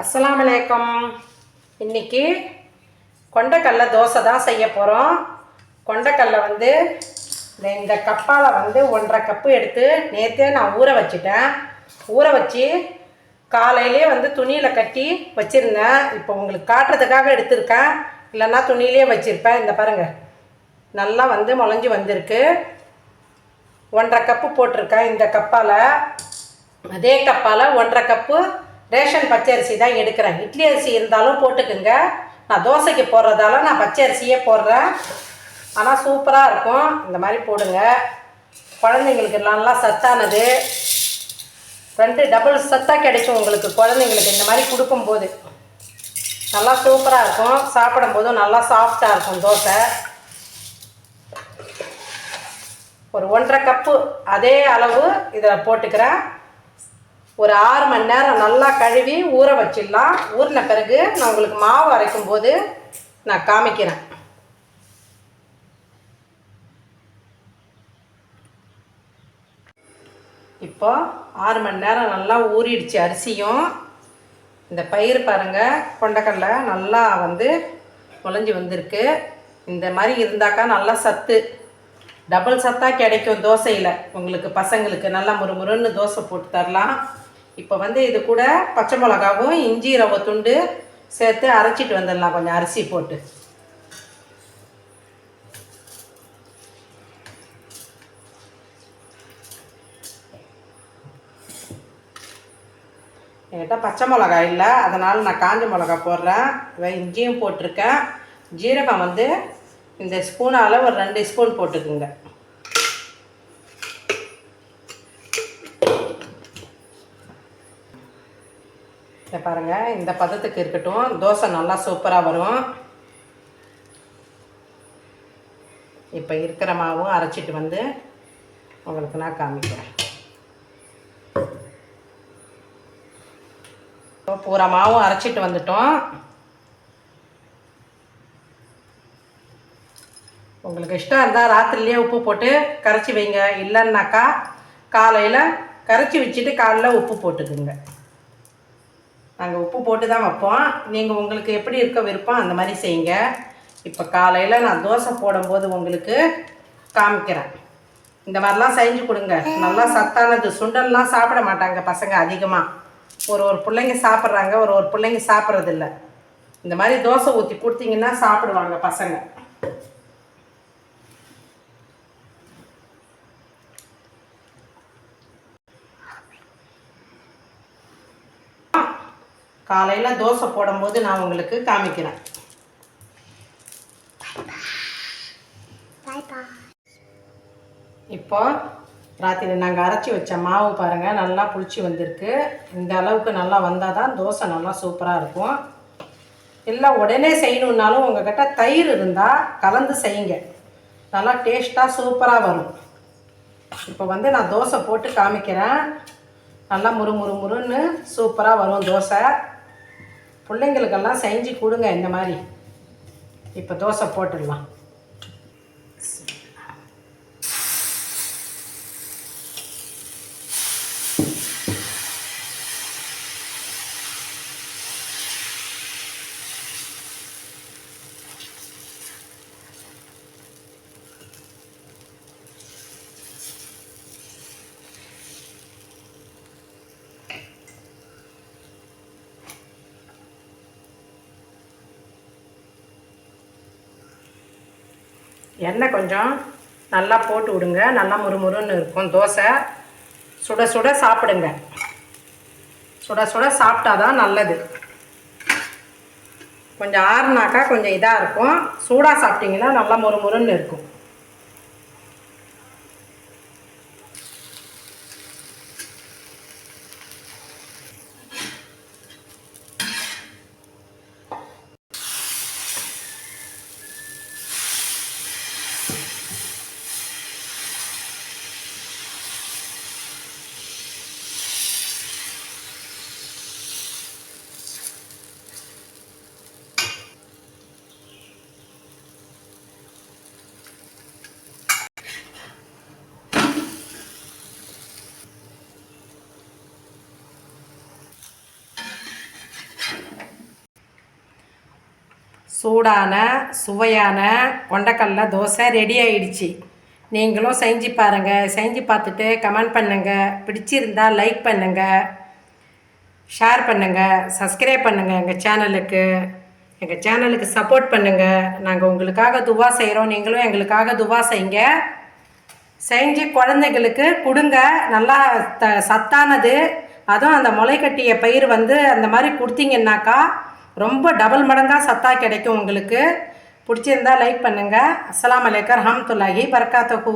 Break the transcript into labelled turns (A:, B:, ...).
A: அஸ்ஸலாமு அலைக்கும் இன்னைக்கு கொண்டக்கடல தோசை தான் செய்ய போகிறோம் கொண்டக்கடலை வந்து இந்த இந்த கப்பால் வந்து ஒன்றரை கப்பு எடுத்து நேற்றே நான் ஊற வச்சுட்டேன். ஊற வச்சு காலையிலே வந்து துணியில் கட்டி வச்சுருந்தேன். இப்போ உங்களுக்கு காட்டுறதுக்காக எடுத்திருக்கேன். இல்லைன்னா துணியிலே வச்சுருப்பேன். இந்த பாருங்கள் நல்லா வந்து முளைஞ்சி வந்திருக்கு. ஒன்றரை கப்பு போட்டிருக்கேன் இந்த கப்பால். அதே கப்பால் ஒன்றரை கப்பு ரேஷன் பச்சரிசி தான் எடுக்கிறேன். இட்லி அரிசி இருந்தாலும் போட்டுக்குங்க. நான் தோசைக்கு போடுறதால நான் பச்சை அரிசியே போடுறேன். ஆனால் சூப்பராக இருக்கும். இந்த மாதிரி போடுங்க. குழந்தைங்களுக்கு நல்லா சத்தானது. ரெண்டு டபுள் சத்தாக கிடைக்கும் உங்களுக்கு குழந்தைங்களுக்கு. இந்த மாதிரி கொடுக்கும்போது நல்லா சூப்பராக இருக்கும். சாப்பிடும்போதும் நல்லா சாஃப்டாக இருக்கும் தோசை. ஒரு ஒன்றரை கப்பு அதே அளவு இதில் போட்டுக்கிறேன். ஒரு ஆறு மணி நேரம் நல்லா கழுவி ஊற வச்சிடலாம். ஊறின பிறகு நான் உங்களுக்கு மாவு அரைக்கும் போது நான் காமிக்கிறேன். இப்போ ஆறு மணி நேரம் நல்லா ஊறிடுச்சு அரிசியும். இந்த பயிர் பாருங்கள் கொண்டக்கடலை நல்லா வந்து முளைஞ்சி வந்திருக்கு. இந்த மாதிரி இருந்தாக்கா நல்லா சத்து. டபுள் சத்தாக கிடைக்கும் தோசையில். உங்களுக்கு பசங்களுக்கு நல்லா முறுமுறுன்னு தோசை போட்டு தரலாம். இப்போ வந்து இது கூட பச்சை மிளகாவும் இஞ்சி ரவை துண்டு சேர்த்து அரைச்சிட்டு வந்துடலாம். கொஞ்சம் அரிசி போட்டு. என்கிட்ட பச்சை மிளகா இல்லை. அதனால் நான் காஞ்ச மிளகா போடுறேன். இவன் இஞ்சியும் போட்டிருக்கேன். ஜீரகம் வந்து இந்த ஸ்பூனால் ஒரு ரெண்டு ஸ்பூன் போட்டுக்குங்க. இதை பாருங்கள் இந்த பதத்துக்கு இருக்கட்டும். தோசை நல்லா சூப்பராக வரும். இப்போ இருக்கிற மாவும் அரைச்சிட்டு வந்து உங்களுக்கு நான் காமிக்கிறேன். இப்போ பூரா மாவும் அரைச்சிட்டு வந்துட்டோம். உங்களுக்கு இஷ்டம் இருந்தால் ராத்திரிலேயே உப்பு போட்டு கரைச்சி வைங்க. இல்லைன்னாக்கா காலையில் கரைச்சி வச்சுட்டு காலையில் உப்பு போட்டுக்குங்க. நாங்கள் உப்பு போட்டு தான் வைப்போம். நீங்கள் உங்களுக்கு எப்படி இருக்க விருப்பம் அந்த மாதிரி செய்யுங்க. இப்போ காலையில் நான் தோசை போடும்போது உங்களுக்கு காமிக்கிறேன். இந்த மாதிரிலாம் செஞ்சு கொடுங்க. நல்லா சத்தானது. சுண்டல்லாம் சாப்பிட மாட்டாங்க பசங்க அதிகமாக ஒரு ஒரு பிள்ளைங்க சாப்பிட்றாங்க ஒரு ஒரு பிள்ளைங்க சாப்பிட்றதில்ல. இந்த மாதிரி தோசை ஊற்றி கொடுத்தீங்கன்னா சாப்பிடுவாங்க பசங்க. காலையில் தோசை போடும்போது நான் உங்களுக்கு காமிக்கிறேன். இப்போ ராத்திரி நாங்கள் அரைச்சி வச்ச மாவு பாருங்கள் நல்லா புளிச்சு வந்திருக்கு. இந்த அளவுக்கு நல்லா வந்தால் தான் தோசை நல்லா சூப்பராக இருக்கும். இல்லை உடனே செய்யணுன்னாலும் உங்ககிட்ட தயிர் இருந்தால் கலந்து செய்யுங்க. நல்லா டேஸ்ட்டாக சூப்பராக வரும். இப்போ வந்து நான் தோசை போட்டு காமிக்கிறேன். நல்லா முறு முறு முறுன்னு சூப்பராக வரும் தோசை. பிள்ளைங்களுக்கெல்லாம் செஞ்சு கொடுங்க இந்த மாதிரி. இப்போ தோசை போட்டுடலாம். எண்ணெய் கொஞ்சம் நல்லா போட்டு விடுங்க. நல்லா முறுமுறுன்னு இருக்கும். தோசை சுட சுட சாப்பிடுங்க. சுட சுட சாப்பிட்டா தான் நல்லது. கொஞ்சம் ஆறுனாக்கா கொஞ்சம் இதாக இருக்கும். சூடாக சாப்பிட்டிங்கன்னா நல்லா முறுமுறுன்னு இருக்கும். சூடான சுவையான கொண்டக்கல்ல தோசை ரெடி ஆயிடுச்சு. நீங்களும் செஞ்சு பாருங்கள் செஞ்சு பார்த்துட்டு கமெண்ட் பண்ணுங்கள் பிடிச்சிருந்தா லைக் பண்ணுங்கள் ஷேர் பண்ணுங்கள் சப்ஸ்கிரைப் பண்ணுங்கள் எங்கள் சேனலுக்கு எங்கள் சேனலுக்கு சப்போர்ட் பண்ணுங்கள் நாங்கள் உங்களுக்காக துவா செய்கிறோம் நீங்களும் எங்களுக்காக துவா செய்யுங்க. செஞ்சு குழந்தைங்களுக்கு கொடுங்க. நல்லா த சத்தானது. அதுவும் அந்த முளைக்கட்டிய பயிர் வந்து அந்த மாதிரி கொடுத்தீங்கன்னாக்கா ரொம்ப டபுள் மடங்காக சத்தா கிடைக்கும் உங்களுக்கு. பிடிச்சிருந்தா லைக் பண்ணுங்கள் அஸ்லாம் அலைக்கும் ஹம்துல்லாஹி பர்காத்தகு